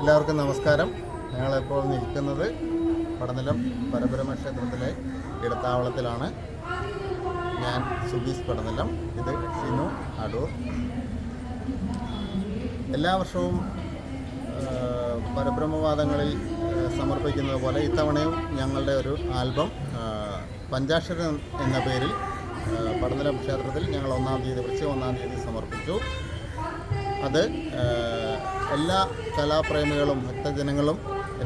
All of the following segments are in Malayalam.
എല്ലാവർക്കും നമസ്കാരം. ഞങ്ങളിപ്പോൾ നിൽക്കുന്നത് പടനിലം പരബ്രഹ്മ ക്ഷേത്രത്തിലെ ഇടത്താവളത്തിലാണ്. ഞാൻ സുബീസ് പടനിലം ഇത് ഷിനു അടൂർ. എല്ലാ വർഷവും പരബ്രഹ്മവാദങ്ങളിൽ സമർപ്പിക്കുന്നത് പോലെ ഇത്തവണയും ഞങ്ങളുടെ ഒരു ആൽബം പഞ്ചാക്ഷരൻ പഞ്ചാക്ഷരം എന്ന പേരിൽ പടനിലം ക്ഷേത്രത്തിൽ ഞങ്ങൾ ഒന്നാം തീയതി വൃശ്ചിക ഒന്നാം തീയതി സമർപ്പിച്ചു. അത് എല്ലാ കലാപ്രേമികളും ഭക്തജനങ്ങളും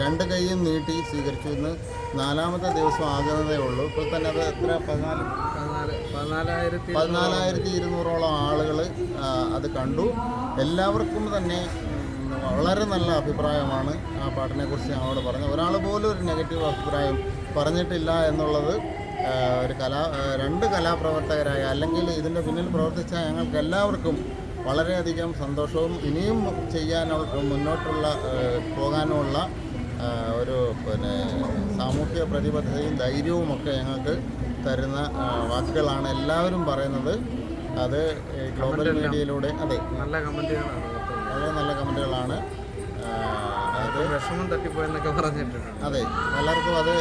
രണ്ട് കൈയും നീട്ടി സ്വീകരിച്ചു ഇന്ന് നാലാമത്തെ ദിവസം ആകുന്നതേ ഉള്ളൂ. ഇപ്പോൾ തന്നെ അത് എത്ര? പതിനാല്? പതിനാല് പതിനാലായിരത്തി പതിനാലായിരത്തി ഇരുന്നൂറോളം ആളുകൾ അത് കണ്ടു. എല്ലാവർക്കും തന്നെ വളരെ നല്ല അഭിപ്രായമാണ് ആ പാട്ടിനെക്കുറിച്ച് ഞങ്ങളോട് പറഞ്ഞത്. ഒരാൾ പോലും ഒരു നെഗറ്റീവ് അഭിപ്രായം പറഞ്ഞിട്ടില്ല എന്നുള്ളത് ഒരു കലാ രണ്ട് കലാപ്രവർത്തകരായ അല്ലെങ്കിൽ ഇതിന്റെ പിന്നിൽ പ്രവർത്തിച്ച ഞങ്ങൾക്ക് എല്ലാവർക്കും വളരെയധികം സന്തോഷവും ഇനിയും ചെയ്യാനുള്ള മുന്നോട്ടുള്ള പോകാനുള്ള പോകാനുമുള്ള ഒരു പിന്നെ സാമൂഹ്യ പ്രതിബദ്ധതയും ധൈര്യവും ഒക്കെ ഞങ്ങൾക്ക് തരുന്ന വാക്കുകളാണ് എല്ലാവരും പറയുന്നത്. അത് ഗ്ലോബൽ മീഡിയയിലൂടെ അതെ. നല്ല കമന്റുകളാണ്. വളരെ നല്ല കമന്റുകളാണ് വിഷമം തട്ടിപ്പോയെന്നൊക്കെ പറഞ്ഞിട്ടുണ്ട്. അതെ പലർക്കും അത്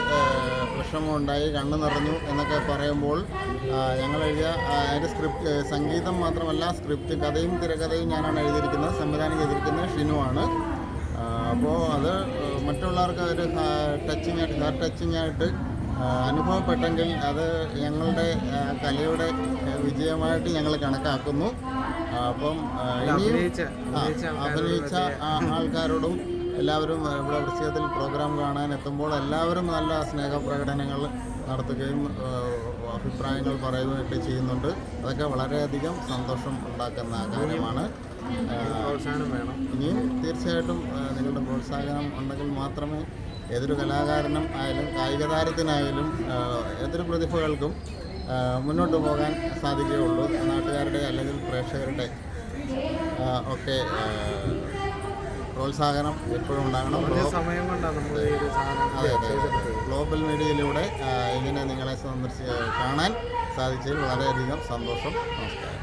വിഷമമുണ്ടായി കണ്ണു നിറഞ്ഞു എന്നൊക്കെ പറയുമ്പോൾ ഞങ്ങൾ എഴുതിയ അതിന്റെ സ്ക്രിപ്റ്റ് സംഗീതം മാത്രമല്ല സ്ക്രിപ്റ്റ് കഥയും തിരക്കഥയും ഞാനാണ് എഴുതിയിരിക്കുന്നത് സംവിധാനം ചെയ്തിരിക്കുന്നത് ഷിനുവാണ്. അപ്പോൾ അത് മറ്റുള്ളവർക്ക് ഒരു ടച്ചിങ് ആയിട്ട് ഹാർട്ട് ടച്ചിങ് ആയിട്ട് അനുഭവപ്പെട്ടെങ്കിൽ അത് ഞങ്ങളുടെ കലയുടെ വിജയമായിട്ട് ഞങ്ങൾ കണക്കാക്കുന്നു. അപ്പം ഇനിയും അഭിനയിച്ച ആൾക്കാരോടും എല്ലാവരും ഇവിടെ വൃശ്ചികത്തിൽ പ്രോഗ്രാം കാണാൻ എത്തുമ്പോൾ എല്ലാവരും നല്ല സ്നേഹ പ്രകടനങ്ങൾ നടത്തുകയും അഭിപ്രായങ്ങൾ പറയുകയൊക്കെ ചെയ്യുന്നുണ്ട്. അതൊക്കെ വളരെയധികം സന്തോഷം ഉണ്ടാക്കുന്ന കാര്യമാണ്. പ്രോത്സാഹനം വേണം. ഇനിയും തീർച്ചയായിട്ടും നിങ്ങളുടെ പ്രോത്സാഹനം ഉണ്ടെങ്കിൽ മാത്രമേ ഏതൊരു കലാകാരനും ആയാലും കായിക താരത്തിനായാലും ഏതൊരു പ്രതിഭകൾക്കും മുന്നോട്ട് പോകാൻ സാധിക്കുകയുള്ളൂ നാട്ടുകാരുടെ അല്ലെങ്കിൽ പ്രേക്ഷകരുടെ ഒക്കെ പ്രോത്സാഹനം എപ്പോഴും ഉണ്ടാകണം. സമയം കൊണ്ടാണ് നമ്മൾ അതെ അതെ. ഗ്ലോബൽ മീഡിയയിലൂടെ ഇങ്ങനെ നിങ്ങളെ സന്ദർശി കാണാൻ സാധിച്ചതിൽ വളരെയധികം സന്തോഷം. നമസ്കാരം.